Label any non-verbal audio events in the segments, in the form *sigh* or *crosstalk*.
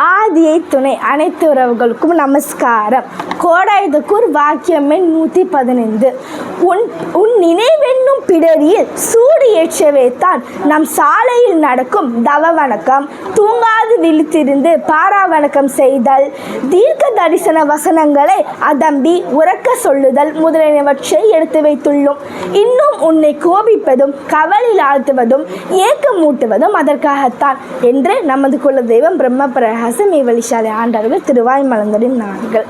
ஆதியை துணை அனைத்து உறவுகளுக்கும் நமஸ்காரம். கோடாயுதக்கூர் வாக்கியம் எண் நூற்றி பதினைந்து. உன் உன் நினைவென்னும் பிடரியில் சூடு ஏற்றவே தான் நம் சாலையில் நடக்கும் தவ வணக்கம் தூங்காது விழித்திருந்து பாரா வணக்கம் செய்தல் தீர்க்க தரிசன வசனங்களை அதம்பி உறக்க சொல்லுதல் முதலியவற்றை எடுத்து வைத்துள்ளோம். இன்னும் உன்னை கோபிப்பதும் கவலில் ஆழ்த்துவதும் ஏக்கமூட்டுவதும் அதற்காகத்தான் என்று நமது குலதெய்வம் பிரம்ம பிரகாசம் மேவலிசாலை ஆண்டவர்கள் திருவாய் மலர்ந்தரின் நாடுகள்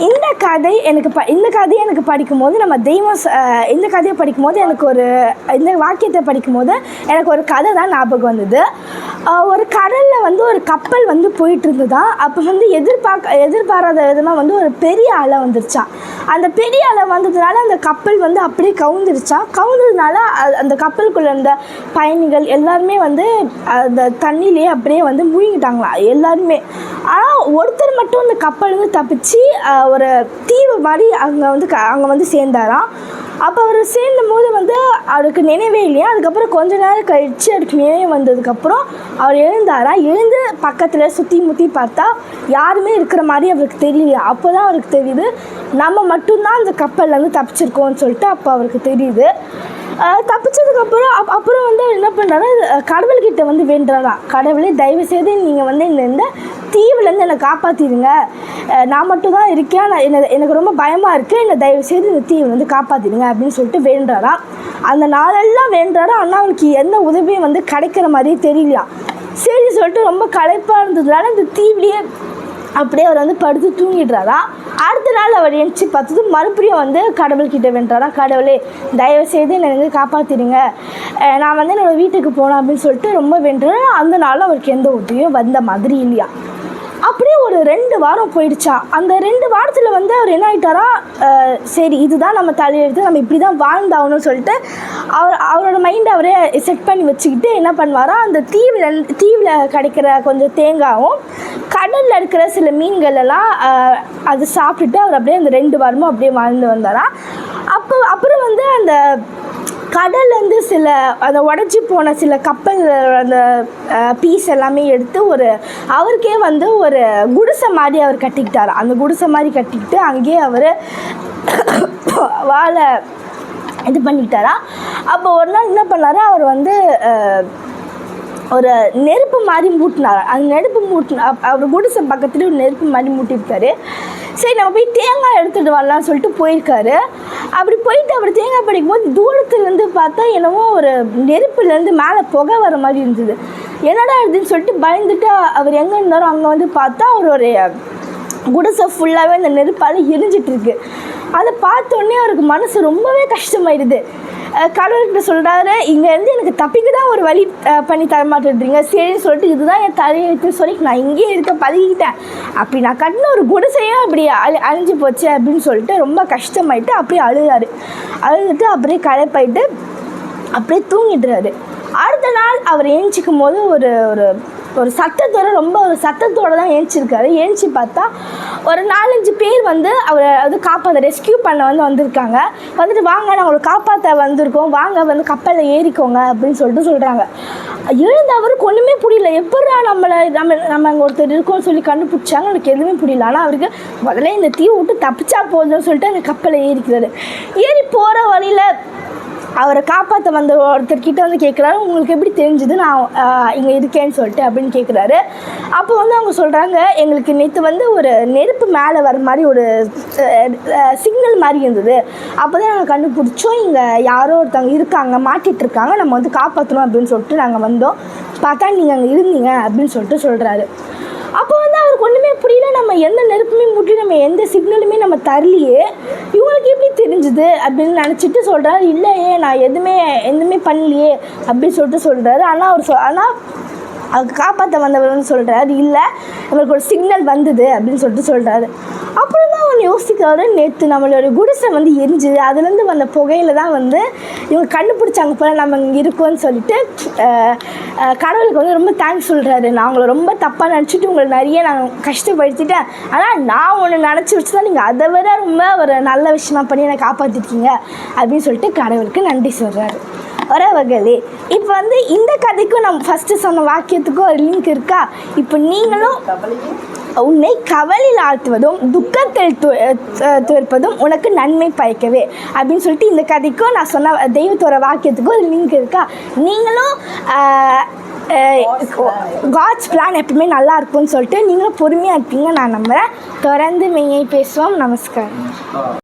இந்த கதை எனக்கு ப இந்த கதையை எனக்கு படிக்கும்போது நம்ம தெய்வம் இந்த கதையை படிக்கும்போது எனக்கு ஒரு இந்த வாக்கியத்தை படிக்கும்போது எனக்கு ஒரு கதை தான் ஞாபகம் வந்தது. ஒரு கடலில் வந்து ஒரு கப்பல் வந்து போயிட்டு இருந்ததா? அப்போ வந்து எதிர்பார்க்க எதிர்பாராத விதமாக வந்து ஒரு பெரிய அலை வந்துருச்சான் அந்த பெரிய அலை வந்ததுனால அந்த கப்பல் வந்து அப்படியே கவுந்துருச்சா? கவுந்ததுனால அந்த கப்பலுக்குள்ள இருந்த பயணிகள் எல்லாருமே வந்து அந்த தண்ணியிலே அப்படியே வந்து முழுங்கிட்டாங்களாம் எல்லாருமே. ஆனால் ஒருத்தர் மட்டும் அந்த கப்பல் வந்து தப்பிச்சு ஒரு தீவு மாதிரி அங்கே வந்து க அங்கே வந்து சேர்ந்தாராம். அப்போ அவர் சேர்ந்தும் போது வந்து அவருக்கு நினைவே இல்லையா? அதுக்கப்புறம் கொஞ்ச நேரம் கழித்து அவருக்கு நினைவு வந்ததுக்கப்புறம் அவர் எழுந்தாரா? எழுந்து பக்கத்தில் சுற்றி முற்றி பார்த்தா யாருமே இருக்கிற மாதிரி அவருக்கு தெரியலையா அப்போ தான் அவருக்கு தெரியுது நம்ம மட்டும்தான் அந்த கப்பல்லேருந்து தப்பிச்சிருக்கோம்னு சொல்லிட்டு அப்போ அவருக்கு தெரியுது. தப்பிச்சதுக்கப்புறம் அப் அப்புறம் வந்து அவர் என்ன பண்ணுறாரு கடவுள்கிட்ட வந்து வேண்டுறாராம் கடவுளே தயவு செய்து நீங்கள் வந்து இந்த இந்த தீவுலேருந்து என்னை காப்பாற்றிடுங்க நான் மட்டும் தான் இருக்கேன். நான் என்ன எனக்கு ரொம்ப பயமாக இருக்குது என்னை தயவு செய்து இந்த தீவுலேருந்து காப்பாற்றிடுங்க அப்படின்னு சொல்லிட்டு வேண்டுறாராம். அந்த நாளெல்லாம் வேண்டுறாரா? ஆனால் அவனுக்கு எந்த உதவியும் வந்து கிடைக்கிற மாதிரியே தெரியலையா சரி சொல்லிட்டு ரொம்ப களைப்பாக இருந்ததுனால இந்த தீவிலேயே அப்படியே அவர் வந்து படுத்து தூங்கிடுறாரா? அடுத்த நாள் அவர் எழுச்சி பார்த்தது மறுபடியும் வந்து கடவுள்கிட்ட வென்றாரா? கடவுளே தயவு செய்து என்னை வந்து காப்பாற்றிடுங்க நான் வந்து என்னோடய வீட்டுக்கு போகலாம் அப்படின்னு சொல்லிட்டு ரொம்ப வென்று அந்த நாள் அவருக்கு எந்த உதவியும் வந்த மாதிரி இல்லையா? அப்படியே ஒரு ரெண்டு வாரம் போயிடுச்சா. அந்த ரெண்டு வாரத்தில் வந்து அவர் என்ன ஆகிட்டாரா சரி இதுதான் நம்ம தலையெழுத்து நம்ம இப்படி தான் வாழ்ந்தாகணும்னு சொல்லிட்டு அவர் அவரோட மைண்டை அவரே செட் பண்ணி வச்சுக்கிட்டு என்ன பண்ணுவாரா அந்த தீவில் தீவில் கிடைக்கிற கொஞ்சம் தேங்காயும் கடலில் இருக்கிற சில மீன்கள் எல்லாம் அது சாப்பிட்டுட்டு அவர் அப்படியே அந்த ரெண்டு வாரமும் அப்படியே வாழ்ந்து வந்தாரா. அப்போ அப்புறம் வந்து அந்த கடல்லேருந்து சில அந்த உடஞ்சி போன சில கப்பல் அந்த பீஸ் எல்லாமே எடுத்து ஒரு அவருக்கே வந்து ஒரு குடிசை மாதிரி அவர் கட்டிக்கிட்டார். அந்த குடிசை மாதிரி கட்டிக்கிட்டு அங்கேயே அவர் *coughs* வாழை இது பண்ணிக்கிட்டாரா? அப்போ ஒரு நாள் என்ன பண்ணாரு? அவர் வந்து ஒரு நெருப்பு மாதிரி மூட்டினார். அந்த நெருப்பு மூட்டின அவர் குடிசை பக்கத்துலேயே ஒரு நெருப்பு மாதிரி மூட்டிருக்காரு சரி நம்ம போய் தேங்காய் எடுத்துகிட்டு வரலாம்னு சொல்லிட்டு போயிருக்காரு. அப்படி போயிட்டு அப்படி தேங்காய் படிக்கும் போது தூரத்துலேருந்து பார்த்தா என்னவோ ஒரு நெருப்புலேருந்து மேலே புகை வர மாதிரி இருந்தது. என்னடா இதுன்னு சொல்லிட்டு பயந்துட்டு அவர் எங்கே இருந்தாரோ அங்கே வந்து பார்த்தா அவருடைய குடிசை ஃபுல்லாகவே அந்த நெருப்பால் எரிஞ்சிட்ருக்கு அதை பார்த்தோன்னே அவருக்கு மனசு ரொம்பவே கஷ்டமாயிடுது. கடவுள்கிட்ட சொல்கிறாரு இங்கேருந்து எனக்கு தப்பிக்க தான் ஒரு வழி பண்ணி தர மாட்டேன்றீங்க. சரின்னு சொல்லிட்டு இதுதான் என் தலையெழுத்து சொல்லி நான் இங்கேயே இருக்க பழகிக்கிட்டேன். அப்படி நான் கட்டின ஒரு குடிசையும் அப்படி அழி அழிஞ்சு போச்சு அப்படின்னு சொல்லிட்டு ரொம்ப கஷ்டமாயிட்டு அப்படியே அழுதாரு. அழுதுட்டு அப்படியே களைப்பாயிட்டு அப்படியே தூங்கிடுறாரு. அடுத்த நாள் அவர் ஏஞ்சிக்கும் போது ஒரு ஒரு ஒரு சத்தத்தோட ரொம்ப ஒரு சத்தத்தோடு தான் ஏஞ்சிருக்காரு. ஏஞ்சி பார்த்தா ஒரு நாலஞ்சு பேர் வந்து அவரை வந்து காப்பாற்ற ரெஸ்கியூ பண்ண வந்து வந்திருக்காங்க. வந்துட்டு வாங்க நாங்கள் ஒரு காப்பாற்ற வந்திருக்கோம். வாங்க வந்து கப்பலில் ஏறிக்கோங்க அப்படின்னு சொல்லிட்டு சொல்கிறாங்க எழுந்த அவருக்கு ஒன்றுமே புரியல. எப்படா நம்மளை நம்ம நம்ம அங்கே ஒருத்தர் இருக்கோம்னு சொல்லி கண்டுபிடிச்சாங்க. அவருக்கு எதுவுமே புரியல. ஆனால் அவருக்கு முதல்ல இந்த தீவை விட்டு தப்பிச்சா போதும்னு சொல்லிட்டு அந்த கப்பலை ஏறிக்கிறாரு. ஏறி போகிற வழியில் அவரை காப்பாற்ற வந்த ஒருத்தர்கிட்ட வந்து கேட்குறாரு உங்களுக்கு எப்படி தெரிஞ்சுது? நான் இங்கே இருக்கேன்னு சொல்லிட்டு அப்படின்னு கேட்குறாரு அப்போ வந்து அவங்க சொல்கிறாங்க எங்களுக்கு நேற்று வந்து ஒரு நெருப்பு மேலே வர மாதிரி ஒரு சிக்னல் மாதிரி இருந்தது. அப்போ தான் நாங்கள் கண்டுபிடிச்சோம் இங்கே யாரோ ஒருத்தவங்க இருக்காங்க மாட்டிகிட்டு இருக்காங்க. நம்ம வந்து காப்பாற்றணும் அப்படின்னு சொல்லிட்டு நாங்கள் வந்தோம். பார்த்தா நீங்கள் அங்கே இருந்தீங்க அப்படின்னு சொல்லிட்டு சொல்கிறாரு அப்போ வந்து அவருக்கு ஒன்றுமே புரியல நம்ம எந்த நெருப்புமே முட்டி நம்ம எந்த சிக்னலுமே நம்ம தரலையே இவங்களுக்கு எப்படி தெரிஞ்சுது அப்படின்னு நினச்சிட்டு சொல்கிறாரு இல்லையே நான் எதுவுமே எதுவுமே பண்ணலையே அப்படின்னு சொல்லிட்டு சொல்கிறாரு ஆனால் அவர் சொ ஆனால் அவர் காப்பாற்ற வந்தவர் வந்து சொல்கிறாரு இல்லை நம்மளுக்கு ஒரு சிக்னல் வந்தது அப்படின்னு சொல்லிட்டு சொல்கிறாரு அப்புறம் தான் அவர் யோசிக்கிறாரு நேற்று நம்மளோட குடிசை வந்து எரிஞ்சுது. அதுலேருந்து வந்த புகையில தான் வந்து இவங்க கண்டுபிடிச்சாங்க போல நம்ம இங்கே இருக்கோம்னு சொல்லிட்டு கடவுளுக்கு வந்து ரொம்ப தேங்க்ஸ் சொல்கிறாரு நான் உங்களை ரொம்ப தப்பாக நினச்சிட்டு உங்களை நிறைய நான் கஷ்டப்படுத்திட்டேன். ஆனால் நான் ஒன்று நினச்சி வச்சு தான் நீங்கள் அதை விட ரொம்ப ஒரு நல்ல விஷயமா பண்ணி என்னை காப்பாற்றிருக்கீங்க அப்படின்னு சொல்லிட்டு கடவுளுக்கு நன்றி சொல்கிறாரு உறவுகளே இப்போ வந்து இந்த கதைக்கும் நம்ம ஃபஸ்ட்டு சொன்ன வாக்கியத்துக்கும் ஒரு லிங்க் இருக்கா? இப்போ நீங்களும் உன்னை கவலில் ஆழ்த்துவதும் துக்கத்தில் து- உனக்கு நன்மை பயக்கவே. அப்படின்னு சொல்லிட்டு இந்த கதைக்கும் நான் சொன்ன தெய்வத்தோட வாக்கியத்துக்கும் ஒரு லிங்க் இருக்கா? நீங்களும் காட்ஸ் பிளான் எப்பவுமே நல்லா இருக்கும்னு சொல்லிட்டு நீங்களும் பொறுமையாக இருப்பீங்க நான் நம்புகிறேன் தொடர்ந்து மெய்யை பேசுவோம். நமஸ்காரம்.